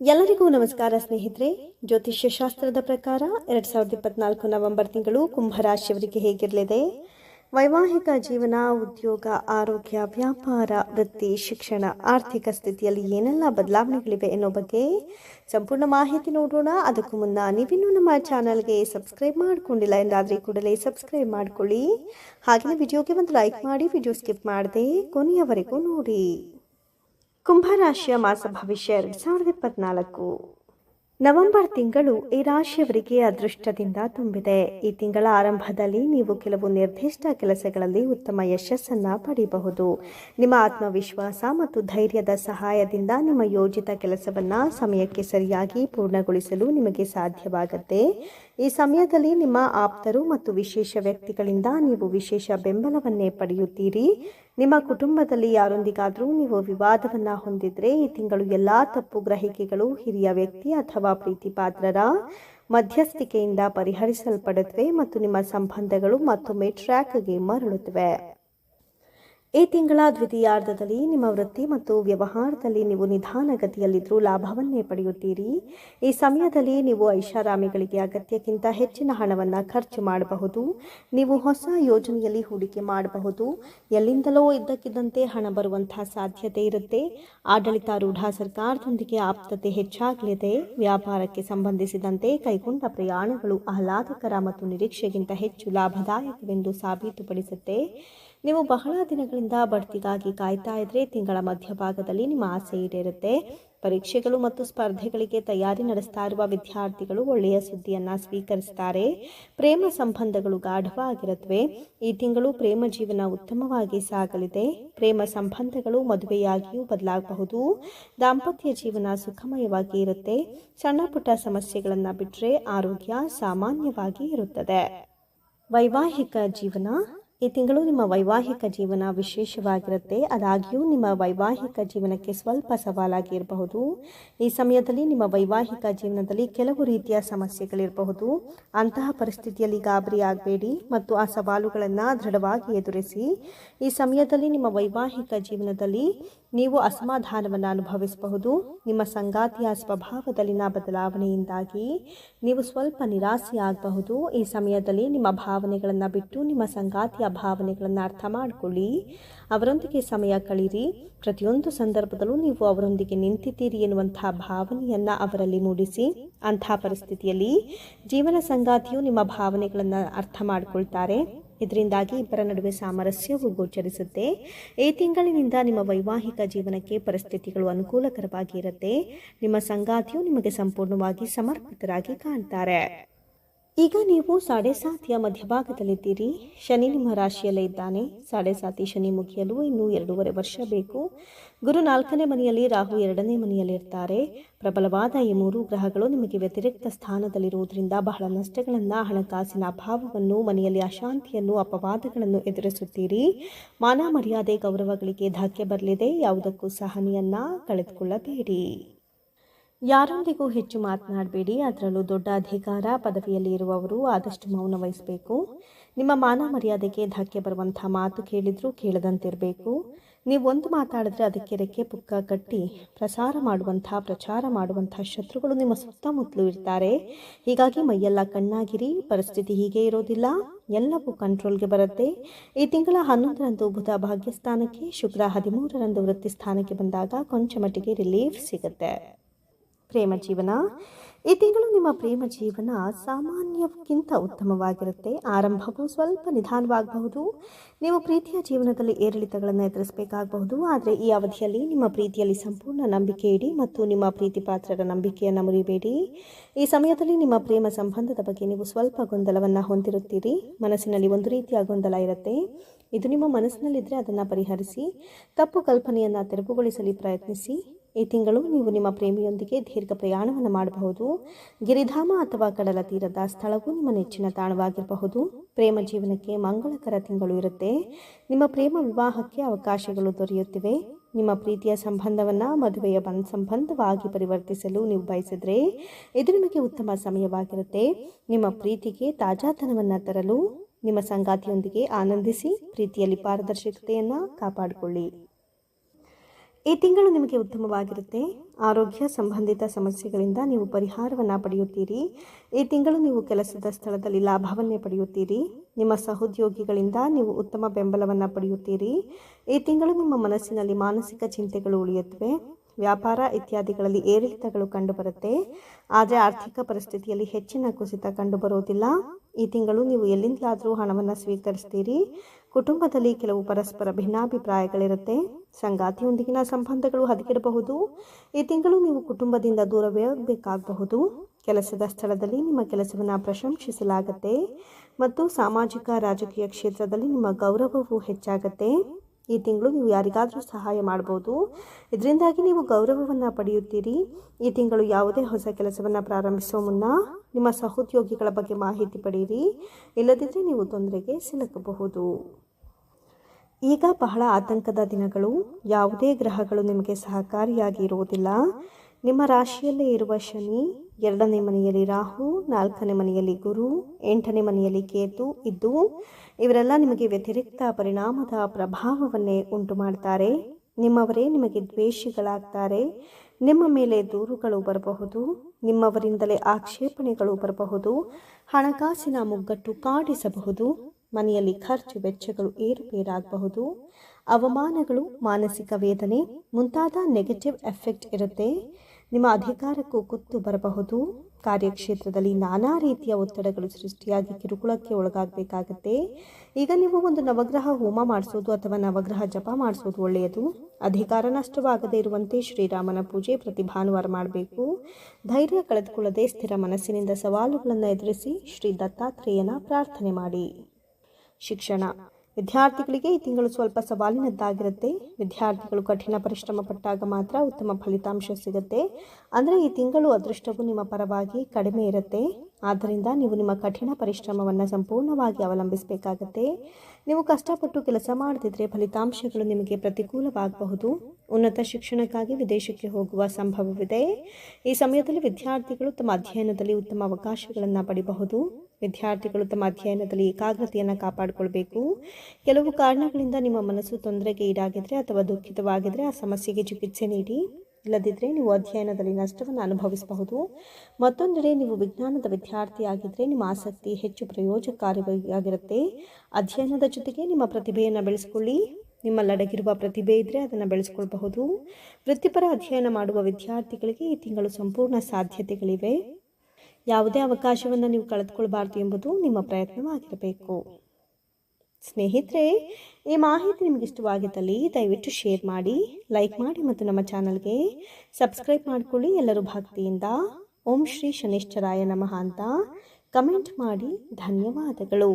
ಎಲ್ಲರಿಗೂ ನಮಸ್ಕಾರ ಸ್ನೇಹಿತರೆ. ಜ್ಯೋತಿಷ್ಯ ಶಾಸ್ತ್ರದ ಪ್ರಕಾರ ಎರಡ್ ಸಾವಿರದ ಇಪ್ಪತ್ನಾಲ್ಕು ನವೆಂಬರ್ ತಿಂಗಳು ಕುಂಭರಾಶಿಯವರಿಗೆ ಹೇಗಿರಲಿದೆ? ವೈವಾಹಿಕ ಜೀವನ, ಉದ್ಯೋಗ, ಆರೋಗ್ಯ, ವ್ಯಾಪಾರ, ವೃತ್ತಿ, ಶಿಕ್ಷಣ, ಆರ್ಥಿಕ ಸ್ಥಿತಿಯಲ್ಲಿ ಏನೆಲ್ಲ ಬದಲಾವಣೆಗಳಿವೆ ಎನ್ನೋ ಬಗ್ಗೆ ಸಂಪೂರ್ಣ ಮಾಹಿತಿ ನೋಡೋಣ. ಅದಕ್ಕೂ ಮುನ್ನ ನೀವಿನ್ನೂ ನಮ್ಮ ಚಾನಲ್ಗೆ ಸಬ್ಸ್ಕ್ರೈಬ್ ಮಾಡಿಕೊಂಡಿಲ್ಲ ಎಂದಾದರೆ ಕೂಡಲೇ ಸಬ್ಸ್ಕ್ರೈಬ್ ಮಾಡಿಕೊಳ್ಳಿ. ಹಾಗೆಯೇ ವಿಡಿಯೋಗೆ ಒಂದು ಲೈಕ್ ಮಾಡಿ, ವಿಡಿಯೋ ಸ್ಕಿಪ್ ಮಾಡದೆ ಕೊನೆಯವರೆಗೂ ನೋಡಿ. ಕುಂಭರಾಶಿಯ ಮಾಸ ಭವಿಷ್ಯ ಎರಡು ಸಾವಿರದ ಇಪ್ಪತ್ನಾಲ್ಕು. ನವೆಂಬರ್ ತಿಂಗಳು ಈ ರಾಶಿಯವರಿಗೆ ಅದೃಷ್ಟದಿಂದ ತುಂಬಿದೆ. ಈ ತಿಂಗಳ ಆರಂಭದಲ್ಲಿ ನೀವು ಕೆಲವು ನಿರ್ದಿಷ್ಟ ಕೆಲಸಗಳಲ್ಲಿ ಉತ್ತಮ ಯಶಸ್ಸನ್ನು ಪಡೆಯಬಹುದು ನಿಮ್ಮ ಆತ್ಮವಿಶ್ವಾಸ ಮತ್ತು ಧೈರ್ಯದ ಸಹಾಯದಿಂದ ನಿಮ್ಮ ಯೋಜಿತ ಕೆಲಸವನ್ನು ಸಮಯಕ್ಕೆ ಸರಿಯಾಗಿ ಪೂರ್ಣಗೊಳಿಸಲು ನಿಮಗೆ ಸಾಧ್ಯವಾಗುತ್ತೆ. ಈ ಸಮಯದಲ್ಲಿ ನಿಮ್ಮ ಆಪ್ತರು ಮತ್ತು ವಿಶೇಷ ವ್ಯಕ್ತಿಗಳಿಂದ ನೀವು ವಿಶೇಷ ಬೆಂಬಲವನ್ನೇ ಪಡೆಯುತ್ತೀರಿ. ನಿಮ್ಮ ಕುಟುಂಬದಲ್ಲಿ ಯಾರೊಂದಿಗಾದರೂ ನೀವು ವಿವಾದವನ್ನು ಹೊಂದಿದ್ರೆ ಈ ತಿಂಗಳು ಎಲ್ಲಾ ತಪ್ಪು ಗ್ರಹಿಕೆಗಳು ಹಿರಿಯ ವ್ಯಕ್ತಿ ಅಥವಾ ಪ್ರೀತಿಪಾತ್ರರ ಮಧ್ಯಸ್ಥಿಕೆಯಿಂದ ಪರಿಹರಿಸಲ್ಪಡುತ್ತವೆ ಮತ್ತು ನಿಮ್ಮ ಸಂಬಂಧಗಳು ಮತ್ತೊಮ್ಮೆ ಟ್ರ್ಯಾಕ್ಗೆ ಮರಳುತ್ತವೆ. ಈ ತಿಂಗಳ ದ್ವಿತೀಯಾರ್ಧದಲ್ಲಿ ನಿಮ್ಮ ವೃತ್ತಿ ಮತ್ತು ವ್ಯವಹಾರದಲ್ಲಿ ನೀವು ನಿಧಾನಗತಿಯಲ್ಲಿದ್ದರೂ ಲಾಭವನ್ನೇ ಪಡೆಯುತ್ತೀರಿ. ಈ ಸಮಯದಲ್ಲಿ ನೀವು ಐಷಾರಾಮಿಗಳಿಗೆ ಅಗತ್ಯಕ್ಕಿಂತ ಹೆಚ್ಚಿನ ಹಣವನ್ನು ಖರ್ಚು ಮಾಡಬಹುದು. ನೀವು ಹೊಸ ಯೋಜನೆಯಲ್ಲಿ ಹೂಡಿಕೆ ಮಾಡಬಹುದು. ಎಲ್ಲಿಂದಲೋ ಇದ್ದಕ್ಕಿದ್ದಂತೆ ಹಣ ಬರುವಂತಹ ಸಾಧ್ಯತೆ ಇರುತ್ತೆ. ಆಡಳಿತಾರೂಢ ಸರ್ಕಾರದೊಂದಿಗೆ ಆಪ್ತತೆ ಹೆಚ್ಚಾಗಲಿದೆ. ವ್ಯಾಪಾರಕ್ಕೆ ಸಂಬಂಧಿಸಿದಂತೆ ಕೈಗೊಂಡ ಪ್ರಯಾಣಗಳು ಆಹ್ಲಾದಕರ ಮತ್ತು ನಿರೀಕ್ಷೆಗಿಂತ ಹೆಚ್ಚು ಲಾಭದಾಯಕವೆಂದು ಸಾಬೀತುಪಡಿಸುತ್ತೆ. ನೀವು ಬಹಳ ದಿನಗಳಿಂದ ಬಡ್ತಿಗಾಗಿ ಕಾಯ್ತಾ ಇದ್ರೆ ತಿಂಗಳ ಮಧ್ಯಭಾಗದಲ್ಲಿ ನಿಮ್ಮ ಆಸೆ ಈಡೇರುತ್ತೆ. ಪರೀಕ್ಷೆಗಳು ಮತ್ತು ಸ್ಪರ್ಧೆಗಳಿಗೆ ತಯಾರಿ ನಡೆಸ್ತಾ ಇರುವ ವಿದ್ಯಾರ್ಥಿಗಳು ಒಳ್ಳೆಯ ಸುದ್ದಿಯನ್ನು ಸ್ವೀಕರಿಸ್ತಾರೆ. ಪ್ರೇಮ ಸಂಬಂಧಗಳು ಗಾಢವಾಗಿರುತ್ತವೆ ಈ ತಿಂಗಳು ಪ್ರೇಮ ಜೀವನ ಉತ್ತಮವಾಗಿ ಸಾಗಲಿದೆ. ಪ್ರೇಮ ಸಂಬಂಧಗಳು ಮದುವೆಯಾಗಿಯೂ ಬದಲಾಗಬಹುದು. ದಾಂಪತ್ಯ ಜೀವನ ಸುಖಮಯವಾಗಿ ಇರುತ್ತೆ. ಸಣ್ಣ ಪುಟ್ಟ ಸಮಸ್ಯೆಗಳನ್ನು ಬಿಟ್ಟರೆ ಆರೋಗ್ಯ ಸಾಮಾನ್ಯವಾಗಿ ಇರುತ್ತದೆ. ವೈವಾಹಿಕ ಜೀವನ ಈ ತಿಂಗಳು ನಿಮ್ಮ ವೈವಾಹಿಕ ಜೀವನ ವಿಶೇಷವಾಗಿರುತ್ತೆ. ಅದಾಗಿಯೂ ನಿಮ್ಮ ವೈವಾಹಿಕ ಜೀವನಕ್ಕೆ ಸ್ವಲ್ಪ ಸವಾಲಾಗಿರಬಹುದು. ಈ ಸಮಯದಲ್ಲಿ ನಿಮ್ಮ ವೈವಾಹಿಕ ಜೀವನದಲ್ಲಿ ಕೆಲವು ರೀತಿಯ ಸಮಸ್ಯೆಗಳಿರಬಹುದು. ಅಂತಹ ಪರಿಸ್ಥಿತಿಯಲ್ಲಿ ಗಾಬರಿ ಆಗಬೇಡಿ ಮತ್ತು ಆ ಸವಾಲುಗಳನ್ನು ದೃಢವಾಗಿ ಎದುರಿಸಿ. ಈ ಸಮಯದಲ್ಲಿ ನಿಮ್ಮ ವೈವಾಹಿಕ ಜೀವನದಲ್ಲಿ ನೀವು ಅಸಮಾಧಾನವನ್ನು ಅನುಭವಿಸಬಹುದು. ನಿಮ್ಮ ಸಂಗಾತಿಯ ಸ್ವಭಾವದಲ್ಲಿನ ಬದಲಾವಣೆಯಿಂದಾಗಿ ನೀವು ಸ್ವಲ್ಪ ನಿರಾಸೆಯಾಗಬಹುದು. ಈ ಸಮಯದಲ್ಲಿ ನಿಮ್ಮ ಭಾವನೆಗಳನ್ನು ಬಿಟ್ಟು ನಿಮ್ಮ ಸಂಗಾತಿಯ ಭಾವನೆಗಳನ್ನು ಅರ್ಥ ಮಾಡಿಕೊಳ್ಳಿ. ಅವರೊಂದಿಗೆ ಸಮಯ ಕಳೀರಿ. ಪ್ರತಿಯೊಂದು ಸಂದರ್ಭದಲ್ಲೂ ನೀವು ಅವರೊಂದಿಗೆ ನಿಂತಿದ್ದೀರಿ ಎನ್ನುವಂತಹ ಭಾವನೆಯನ್ನು ಅವರಲ್ಲಿ ಮೂಡಿಸಿ. ಅಂಥ ಪರಿಸ್ಥಿತಿಯಲ್ಲಿ ಜೀವನ ಸಂಗಾತಿಯು ನಿಮ್ಮ ಭಾವನೆಗಳನ್ನು ಅರ್ಥ ಮಾಡಿಕೊಳ್ತಾರೆ. ಇದರಿಂದಾಗಿ ಇಬ್ಬರ ನಡುವೆ ಸಾಮರಸ್ಯವು ಗೋಚರಿಸುತ್ತೆ. ಈ ತಿಂಗಳಿನಿಂದ ನಿಮ್ಮ ವೈವಾಹಿಕ ಜೀವನಕ್ಕೆ ಪರಿಸ್ಥಿತಿಗಳು ಅನುಕೂಲಕರವಾಗಿ ಇರುತ್ತೆ. ನಿಮ್ಮ ಸಂಗಾತಿಯು ನಿಮಗೆ ಸಂಪೂರ್ಣವಾಗಿ ಸಮರ್ಪಿತರಾಗಿ ಕಾಣ್ತಾರೆ. ಈಗ ನೀವು ಸಾಡೆ ಸಾತಿಯ ಮಧ್ಯಭಾಗದಲ್ಲಿದ್ದೀರಿ. ಶನಿ ನಿಮ್ಮ ರಾಶಿಯಲ್ಲೇ ಇದ್ದಾನೆ. ಸಾಡೆ ಸಾತಿ ಶನಿ ಮುಗಿಯಲು ಇನ್ನೂ ಎರಡೂವರೆ ವರ್ಷ ಬೇಕು. ಗುರು ನಾಲ್ಕನೇ ಮನೆಯಲ್ಲಿ ರಾಹು ಎರಡನೇ ಮನೆಯಲ್ಲಿರ್ತಾರೆ ಪ್ರಬಲವಾದ ಈ ಮೂರು ಗ್ರಹಗಳು ನಿಮಗೆ ವ್ಯತಿರಿಕ್ತ ಸ್ಥಾನದಲ್ಲಿರುವುದರಿಂದ ಬಹಳ ನಷ್ಟಗಳನ್ನು, ಹಣಕಾಸಿನ ಅಭಾವವನ್ನು, ಮನೆಯಲ್ಲಿ ಅಶಾಂತಿಯನ್ನು, ಅಪವಾದಗಳನ್ನು ಎದುರಿಸುತ್ತೀರಿ. ಮಾನ ಮರ್ಯಾದೆ ಗೌರವಗಳಿಗೆ ಧಕ್ಕೆ ಬರಲಿದೆ. ಯಾವುದಕ್ಕೂ ಸಹನೆಯನ್ನು ಕಳೆದುಕೊಳ್ಳಬೇಡಿ. ಯಾರೊಂದಿಗೂ ಹೆಚ್ಚು ಮಾತನಾಡಬೇಡಿ. ಅದರಲ್ಲೂ ದೊಡ್ಡ ಅಧಿಕಾರ ಪದವಿಯಲ್ಲಿ ಇರುವವರು ಆದಷ್ಟು ಮೌನ ವಹಿಸಬೇಕು. ನಿಮ್ಮ ಮಾನ ಮರ್ಯಾದೆಗೆ ಧಕ್ಕೆ ಬರುವಂಥ ಮಾತು ಕೇಳಿದರೂ ಕೇಳದಂತಿರಬೇಕು. ಒಂದು ಮಾತಾಡಿದ್ರೆ ಅದಕ್ಕೆ ರೆಕ್ಕೆ ಪುಕ್ಕ ಕಟ್ಟಿ ಪ್ರಸಾರ ಮಾಡುವಂಥ ಪ್ರಚಾರ ಮಾಡುವಂಥ ಶತ್ರುಗಳು ನಿಮ್ಮ ಸುತ್ತಮುತ್ತಲೂ ಇರ್ತಾರೆ. ಹೀಗಾಗಿ ಮೈಯೆಲ್ಲ ಕಣ್ಣಾಗಿರಿ. ಪರಿಸ್ಥಿತಿ ಹೀಗೆ ಇರೋದಿಲ್ಲ. ಎಲ್ಲವೂ ಕಂಟ್ರೋಲ್ಗೆ ಬರುತ್ತೆ. ಈ ತಿಂಗಳ ಹನ್ನೊಂದರಂದು ಬುಧ ಭಾಗ್ಯಸ್ಥಾನಕ್ಕೆ ಶುಕ್ರ ಹದಿಮೂರರಂದು ವೃತ್ತಿ ಸ್ಥಾನಕ್ಕೆ ಬಂದಾಗ ಕೊಂಚ ಮಟ್ಟಿಗೆ ರಿಲೀಫ್ ಸಿಗುತ್ತೆ. ಪ್ರೇಮ ಜೀವನ. ಈ ತಿಂಗಳು ನಿಮ್ಮ ಪ್ರೇಮ ಜೀವನ ಸಾಮಾನ್ಯಕ್ಕಿಂತ ಉತ್ತಮವಾಗಿರುತ್ತೆ. ಆರಂಭವು ಸ್ವಲ್ಪ ನಿಧಾನವಾಗಬಹುದು. ನೀವು ಪ್ರೀತಿಯ ಜೀವನದಲ್ಲಿ ಏರಿಳಿತಗಳನ್ನು ಎದುರಿಸಬೇಕಾಗಬಹುದು. ಆದರೆ ಈ ಅವಧಿಯಲ್ಲಿ ನಿಮ್ಮ ಪ್ರೀತಿಯಲ್ಲಿ ಸಂಪೂರ್ಣ ನಂಬಿಕೆ ಇಡಿ ಮತ್ತು ನಿಮ್ಮ ಪ್ರೀತಿ ಪಾತ್ರರ ನಂಬಿಕೆಯನ್ನು ಮುರಿಬೇಡಿ. ಈ ಸಮಯದಲ್ಲಿ ನಿಮ್ಮ ಪ್ರೇಮ ಸಂಬಂಧದ ಬಗ್ಗೆ ನೀವು ಸ್ವಲ್ಪ ಗೊಂದಲವನ್ನು ಹೊಂದಿರುತ್ತೀರಿ. ಮನಸ್ಸಿನಲ್ಲಿ ಒಂದು ರೀತಿಯ ಗೊಂದಲ ಇರುತ್ತೆ. ಇದು ನಿಮ್ಮ ಮನಸ್ಸಿನಲ್ಲಿದ್ದರೆ ಅದನ್ನು ಪರಿಹರಿಸಿ, ತಪ್ಪು ಕಲ್ಪನೆಯನ್ನು ತೆರವುಗೊಳಿಸಲು ಪ್ರಯತ್ನಿಸಿ. ಈ ತಿಂಗಳು ನೀವು ನಿಮ್ಮ ಪ್ರೇಮಿಯೊಂದಿಗೆ ದೀರ್ಘ ಪ್ರಯಾಣವನ್ನು ಮಾಡಬಹುದು. ಗಿರಿಧಾಮ ಅಥವಾ ಕಡಲ ತೀರದ ಸ್ಥಳವು ನಿಮ್ಮ ನೆಚ್ಚಿನ ತಾಣವಾಗಿರಬಹುದು. ಪ್ರೇಮ ಜೀವನಕ್ಕೆ ಮಂಗಳಕರ ತಿಂಗಳು ಇರುತ್ತೆ. ನಿಮ್ಮ ಪ್ರೇಮ ವಿವಾಹಕ್ಕೆ ಅವಕಾಶಗಳು ದೊರೆಯುತ್ತಿವೆ. ನಿಮ್ಮ ಪ್ರೀತಿಯ ಸಂಬಂಧವನ್ನು ಮದುವೆಯ ಬನ್, ಸಂಬಂಧವಾಗಿ ಪರಿವರ್ತಿಸಲು ನೀವು ಬಯಸಿದರೆ ಇದು ನಿಮಗೆ ಉತ್ತಮ ಸಮಯವಾಗಿರುತ್ತೆ. ನಿಮ್ಮ ಪ್ರೀತಿಗೆ ತಾಜಾತನವನ್ನು ತರಲು, ನಿಮ್ಮ ಸಂಗಾತಿಯೊಂದಿಗೆ ಆನಂದಿಸಿ, ಪ್ರೀತಿಯಲ್ಲಿ ಪಾರದರ್ಶಕತೆಯನ್ನು ಕಾಪಾಡಿಕೊಳ್ಳಿ. ಈ ತಿಂಗಳು ನಿಮಗೆ ಉತ್ತಮವಾಗಿರುತ್ತೆ. ಆರೋಗ್ಯ ಸಂಬಂಧಿತ ಸಮಸ್ಯೆಗಳಿಂದ ನೀವು ಪರಿಹಾರವನ್ನು ಪಡೆಯುತ್ತೀರಿ. ಈ ತಿಂಗಳು ನೀವು ಕೆಲಸದ ಸ್ಥಳದಲ್ಲಿ ಲಾಭವನ್ನೇ ಪಡೆಯುತ್ತೀರಿ. ನಿಮ್ಮ ಸಹೋದ್ಯೋಗಿಗಳಿಂದ ನೀವು ಉತ್ತಮ ಬೆಂಬಲವನ್ನು ಪಡೆಯುತ್ತೀರಿ. ಈ ತಿಂಗಳು ನಿಮ್ಮ ಮನಸ್ಸಿನಲ್ಲಿ ಮಾನಸಿಕ ಚಿಂತೆಗಳು ಉಳಿಯುತ್ತವೆ. ವ್ಯಾಪಾರ ಇತ್ಯಾದಿಗಳಲ್ಲಿ ಏರಿಳಿತಗಳು ಕಂಡುಬರುತ್ತೆ. ಆದರೆ ಆರ್ಥಿಕ ಪರಿಸ್ಥಿತಿಯಲ್ಲಿ ಹೆಚ್ಚಿನ ಕುಸಿತ ಕಂಡುಬರುವುದಿಲ್ಲ. ಈ ತಿಂಗಳು ನೀವು ಎಲ್ಲಿಂದಲಾದರೂ ಹಣವನ್ನು ಸ್ವೀಕರಿಸ್ತೀರಿ? ಕುಟುಂಬದಲ್ಲಿ ಕೆಲವು ಪರಸ್ಪರ ಭಿನ್ನಾಭಿಪ್ರಾಯಗಳಿರುತ್ತೆ. ಸಂಗಾತಿಯೊಂದಿಗಿನ ಸಂಬಂಧಗಳು ಹದಗೆಡಬಹುದು. ಈ ತಿಂಗಳು ನೀವು ಕುಟುಂಬದಿಂದ ದೂರವಿರಬೇಕಾಗಬಹುದು. ಕೆಲಸದ ಸ್ಥಳದಲ್ಲಿ ನಿಮ್ಮ ಕೆಲಸವನ್ನು ಪ್ರಶಂಸಿಸಲಾಗುತ್ತೆ. ಮತ್ತು ಸಾಮಾಜಿಕ, ರಾಜಕೀಯ ಕ್ಷೇತ್ರದಲ್ಲಿ ನಿಮ್ಮ ಗೌರವವು ಹೆಚ್ಚಾಗುತ್ತೆ. ಈ ತಿಂಗಳು ನೀವು ಯಾರಿಗಾದರೂ ಸಹಾಯ ಮಾಡ್ಬೋದು. ಇದರಿಂದಾಗಿ ನೀವು ಗೌರವವನ್ನು ಪಡೆಯುತ್ತೀರಿ. ಈ ತಿಂಗಳು ಯಾವುದೇ ಹೊಸ ಕೆಲಸವನ್ನು ಪ್ರಾರಂಭಿಸುವ ಮುನ್ನ ನಿಮ್ಮ ಸಹೋದ್ಯೋಗಿಗಳ ಬಗ್ಗೆ ಮಾಹಿತಿ ಪಡೆಯಿರಿ. ಇಲ್ಲದಿದ್ದರೆ ನೀವು ತೊಂದರೆಗೆ ಸಿಲುಕಬಹುದು. ಈಗ ಬಹಳ ಆತಂಕದ ದಿನಗಳು. ಯಾವುದೇ ಗ್ರಹಗಳು ನಿಮಗೆ ಸಹಕಾರಿಯಾಗಿ ಇರುವುದಿಲ್ಲ. ನಿಮ್ಮ ರಾಶಿಯಲ್ಲೇ ಇರುವ ಶನಿ ಎರಡನೇ ಮನೆಯಲ್ಲಿ ರಾಹು, ನಾಲ್ಕನೇ ಮನೆಯಲ್ಲಿ ಗುರು, ಎಂಟನೇ ಮನೆಯಲ್ಲಿ ಕೇತು ಇದ್ದು, ಇವರೆಲ್ಲ ನಿಮಗೆ ವ್ಯತಿರಿಕ್ತ ಪರಿಣಾಮದ ಪ್ರಭಾವವನ್ನೇ ಉಂಟು ಮಾಡ್ತಾರೆ ನಿಮ್ಮವರೇ ನಿಮಗೆ ದ್ವೇಷಿಗಳಾಗ್ತಾರೆ. ನಿಮ್ಮ ಮೇಲೆ ದೂರುಗಳು ಬರಬಹುದು. ನಿಮ್ಮವರಿಂದಲೇ ಆಕ್ಷೇಪಣೆಗಳು ಬರಬಹುದು. ಹಣಕಾಸಿನ ಮುಗ್ಗಟ್ಟು ಕಾಡಿಸಬಹುದು. ಮನೆಯಲ್ಲಿ ಖರ್ಚು ವೆಚ್ಚಗಳು ಏರುಪೇರಾಗಬಹುದು. ಅವಮಾನಗಳು, ಮಾನಸಿಕ ವೇದನೆ, ಮುಂತಾದ ನೆಗೆಟಿವ್ ಎಫೆಕ್ಟ್ ಇರುತ್ತೆ. ನಿಮ್ಮ ಅಧಿಕಾರಕ್ಕೂ ಕುತ್ತು ಬರಬಹುದು. ಕಾರ್ಯಕ್ಷೇತ್ರದಲ್ಲಿ ನಾನಾ ರೀತಿಯ ಒತ್ತಡಗಳು ಸೃಷ್ಟಿಯಾಗಿ ಕಿರುಕುಳಕ್ಕೆ ಒಳಗಾಗಬೇಕಾಗತ್ತೆ. ಈಗ ನೀವು ಒಂದು ನವಗ್ರಹ ಹೋಮ ಮಾಡಿಸೋದು ಅಥವಾ ನವಗ್ರಹ ಜಪ ಮಾಡಿಸೋದು ಒಳ್ಳೆಯದು. ಅಧಿಕಾರ ನಷ್ಟವಾಗದೇ ಇರುವಂತೆ ಶ್ರೀರಾಮನ ಪೂಜೆ ಪ್ರತಿ ಭಾನುವಾರ ಮಾಡಬೇಕು. ಧೈರ್ಯ ಕಳೆದುಕೊಳ್ಳದೆ ಸ್ಥಿರ ಮನಸ್ಸಿನಿಂದ ಸವಾಲುಗಳನ್ನು ಎದುರಿಸಿ ಶ್ರೀ ದತ್ತಾತ್ರೇಯನ ಪ್ರಾರ್ಥನೆ ಮಾಡಿ. ಶಿಕ್ಷಣ. ವಿದ್ಯಾರ್ಥಿಗಳಿಗೆ ಈ ತಿಂಗಳು ಸ್ವಲ್ಪ ಸವಾಲಿನದ್ದಾಗಿರುತ್ತೆ. ವಿದ್ಯಾರ್ಥಿಗಳು ಕಠಿಣ ಪರಿಶ್ರಮ ಪಟ್ಟಾಗ ಮಾತ್ರ ಉತ್ತಮ ಫಲಿತಾಂಶ ಸಿಗುತ್ತೆ. ಅಂದರೆ ಈ ತಿಂಗಳು ಅದೃಷ್ಟವು ನಿಮ್ಮ ಪರವಾಗಿ ಕಡಿಮೆ ಇರುತ್ತೆ. ಆದ್ದರಿಂದ ನೀವು ನಿಮ್ಮ ಕಠಿಣ ಪರಿಶ್ರಮವನ್ನು ಸಂಪೂರ್ಣವಾಗಿ ಅವಲಂಬಿಸಬೇಕಾಗತ್ತೆ. ನೀವು ಕಷ್ಟಪಟ್ಟು ಕೆಲಸ ಮಾಡದಿದ್ದರೆ ಫಲಿತಾಂಶಗಳು ನಿಮಗೆ ಪ್ರತಿಕೂಲವಾಗಬಹುದು. ಉನ್ನತ ಶಿಕ್ಷಣಕ್ಕಾಗಿ ವಿದೇಶಕ್ಕೆ ಹೋಗುವ ಸಂಭವವಿದೆ. ಈ ಸಮಯದಲ್ಲಿ ವಿದ್ಯಾರ್ಥಿಗಳು ತಮ್ಮ ಅಧ್ಯಯನದಲ್ಲಿ ಉತ್ತಮ ಅವಕಾಶಗಳನ್ನು ಪಡೆಯಬಹುದು ವಿದ್ಯಾರ್ಥಿಗಳು ತಮ್ಮ ಅಧ್ಯಯನದಲ್ಲಿ ಏಕಾಗ್ರತೆಯನ್ನು ಕಾಪಾಡಿಕೊಳ್ಬೇಕು. ಕೆಲವು ಕಾರಣಗಳಿಂದ ನಿಮ್ಮ ಮನಸ್ಸು ತೊಂದರೆಗೆ ಈಡಾಗಿದ್ರೆ ಅಥವಾ ದುಃಖಿತವಾಗಿದ್ದರೆ ಆ ಸಮಸ್ಯೆಗೆ ಚಿಕಿತ್ಸೆ ನೀಡಿ. ಇಲ್ಲದಿದ್ದರೆ ನೀವು ಅಧ್ಯಯನದಲ್ಲಿ ನಷ್ಟವನ್ನು ಅನುಭವಿಸಬಹುದು. ಮತ್ತೊಂದೆಡೆ ನೀವು ವಿಜ್ಞಾನದ ವಿದ್ಯಾರ್ಥಿಯಾಗಿದ್ದರೆ ನಿಮ್ಮ ಆಸಕ್ತಿ ಹೆಚ್ಚು ಪ್ರಯೋಜನಕಾರಿಯಾಗಿರುತ್ತೆ. ಅಧ್ಯಯನದ ಜೊತೆಗೆ ನಿಮ್ಮ ಪ್ರತಿಭೆಯನ್ನು ಬೆಳೆಸ್ಕೊಳ್ಳಿ. ನಿಮ್ಮಲ್ಲಡಗಿರುವ ಪ್ರತಿಭೆ ಇದ್ದರೆ ಅದನ್ನು ಬೆಳೆಸ್ಕೊಳ್ಬಹುದು. ವೃತ್ತಿಪರ ಅಧ್ಯಯನ ಮಾಡುವ ವಿದ್ಯಾರ್ಥಿಗಳಿಗೆ ಈ ತಿಂಗಳು ಸಂಪೂರ್ಣ ಸಾಧ್ಯತೆಗಳಿವೆ. ಯಾವುದೇ ಅವಕಾಶವನ್ನು ನೀವು ಕಳೆದುಕೊಳ್ಬಾರ್ದು ಎಂಬುದು ನಿಮ್ಮ ಪ್ರಯತ್ನವಾಗಿರಬೇಕು. ಸ್ನೇಹಿತರೆ, ಈ ಮಾಹಿತಿ ನಿಮಗೆ ಇಷ್ಟವಾಗಿದ್ದಲ್ಲಿ ದಯವಿಟ್ಟು ಶೇರ್ ಮಾಡಿ, ಲೈಕ್ ಮಾಡಿ ಮತ್ತು ನಮ್ಮ ಚಾನಲ್ಗೆ ಸಬ್ಸ್ಕ್ರೈಬ್ ಮಾಡಿಕೊಳ್ಳಿ. ಎಲ್ಲರೂ ಭಕ್ತಿಯಿಂದ ಓಂ ಶ್ರೀ ಶನಿಶ್ಚರಾಯ ನಮಃ ಅಂತ ಕಮೆಂಟ್ ಮಾಡಿ. ಧನ್ಯವಾದಗಳು.